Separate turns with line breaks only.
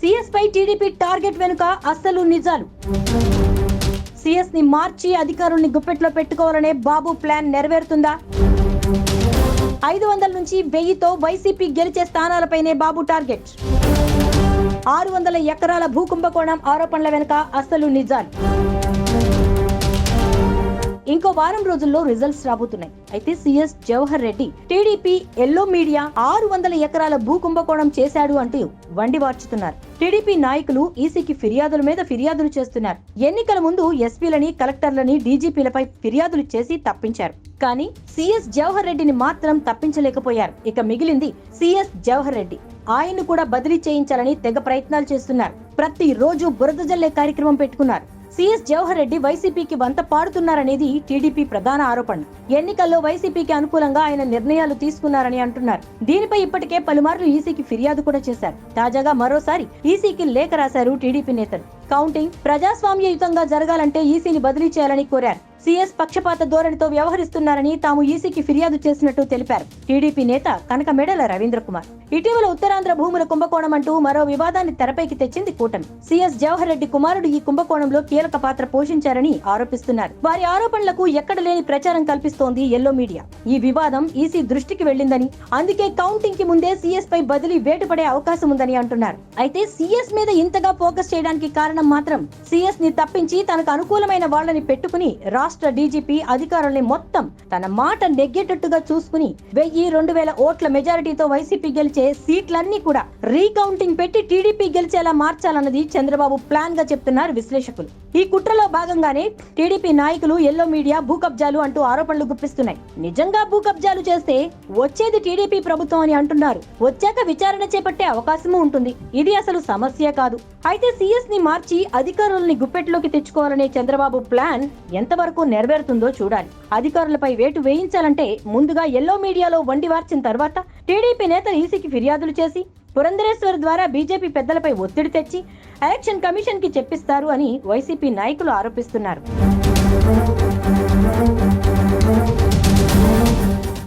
CS పై TDP target వెనుక అస్సలు నిజాలు. సిఎస్ని మార్చి అధికారుల్ని గుప్పెట్లో పెట్టుకోవాలనే బాబు ప్లాన్ నెరవేరుతుందా? ఐదు వందల నుంచి వెయ్యితో వైసీపీ గెలిచే స్థానాలపైనే బాబు టార్గెట్. ఆరు వందల ఎకరాల భూకుంభకోణం ఆరోపణల వెనుక అసలు నిజాలు. ఇంకో వారం రోజుల్లో రిజల్ట్స్ రాబోతున్నాయి. అయితే CS Jawahar Reddy TDP yellow media ఆరు వందల ఎకరాల భూ కుంభకోణం చేశాడు అంటూ వండి వార్చుతున్నారు. టీడీపీ నాయకులు ఈసీకి ఫిర్యాదుల మీద ఫిర్యాదులు చేస్తున్నారు. ఎన్నికల ముందు ఎస్పీలని కలెక్టర్లని డీజీపీలపై ఫిర్యాదులు చేసి తప్పించారు. కానీ సిఎస్ జవహర్ రెడ్డిని మాత్రం తప్పించలేకపోయారు. ఇక మిగిలింది సిఎస్ జవహర్ రెడ్డి. ఆయన్ను కూడా బదిలీ చేయించాలని తెగ ప్రయత్నాలు చేస్తున్నారు. ప్రతి రోజు బురద జల్లే కార్యక్రమం పెట్టుకున్నారు. సిఎస్ జవహర్ రెడ్డి వైసీపీకి వంత పాడుతున్నారనేది టీడీపీ ప్రధాన ఆరోపణ. ఎన్నికల్లో వైసీపీకి అనుకూలంగా ఆయన నిర్ణయాలు తీసుకున్నారని అంటున్నారు. దీనిపై ఇప్పటికే పలుమార్లు ఈసీకి ఫిర్యాదు కూడా చేశారు. తాజాగా మరోసారి ఈసీకి లేఖ రాశారు టీడీపీ నేతలు. కౌంటింగ్ ప్రజాస్వామ్యయుతంగా జరగాలంటే ఈసీని బదిలీ చేయాలని కోరారు. సీఎస్ పక్షపాత ధోరణితో వ్యవహరిస్తున్నారని తాము ఈసీకి ఫిర్యాదు చేసినట్టు తెలిపారు. టీడీపీ నేత కనక మెడల రవీంద్ర కుమార్. ఇటీవల ఉత్తరాంధ్ర భూముల కుంభకోణం అంటూ మరో వివాదాన్ని తెరపైకి తెచ్చింది కూటమి. సీఎస్ జవహర్ రెడ్డి కుమారుడు ఈ కుంభకోణంలో కీలక పాత్ర పోషించారని ఆరోపిస్తున్నారు. వారి ఆరోపణలకు ఎక్కడ లేని ప్రచారం కల్పిస్తోంది ఎల్లో మీడియా. ఈ వివాదం ఈసీ దృష్టికి వెళ్ళిందని అందుకే కౌంటింగ్కి ముందే సీఎస్ పై బదిలీ వేటుపడే అవకాశం ఉందని అంటున్నారు. అయితే సీఎస్ మీద ఇంతగా ఫోకస్ చేయడానికి కారణం మాత్రం సీఎస్ని తప్పించి తనకు అనుకూలమైన వాళ్ళని పెట్టుకుని రా రాష్ట్ర డీజీపీ అధికారుల్ని మొత్తం తన మాట నెగ్గేటట్టుగా చూసుకుని వెయ్యి రెండు వేల ఓట్ల మెజారిటీతో వైసీపీ గెలిచే సీట్లన్నీ కూడా రీకౌంటింగ్ పెట్టి టీడీపీ గెలిచేలా మార్చాలన్నది చంద్రబాబు ప్లాన్గా చెప్తున్నారు విశ్లేషకులు. ఈ కుట్రలో భాగంగానే టీడీపీ నాయకులు ఎల్లో మీడియా భూ కబ్జాలు అంటూ ఆరోపణలు గుప్పిస్తున్నాయి. నిజంగా భూ కబ్జాలు చేస్తే వచ్చేది టీడీపీ ప్రభుత్వం అని అంటున్నారు. వచ్చాక విచారణ చేపట్టే అవకాశము ఉంటుంది. ఇది అసలు సమస్య కాదు. అయితే సీఎస్ని మార్చి అధికారుల్ని గుప్పెట్లోకి తెచ్చుకోవాలనే చంద్రబాబు ప్లాన్ ఎంతవరకు నెరవేరుతుందో చూడాలి. అధికారులపై వేటు వేయించాలంటే ముందుగా ఎల్లో మీడియాలో వండి వార్చిన తర్వాత టీడీపీ నేతలు ఈసీకి ఫిర్యాదులు చేసి పురంధరేశ్వర్ ద్వారా బీజేపీ పెద్దలపై ఒత్తిడి తెచ్చి ఎలక్షన్ కమిషన్కి చెప్పిస్తారు అని వైసీపీ నాయకులు ఆరోపిస్తున్నారు.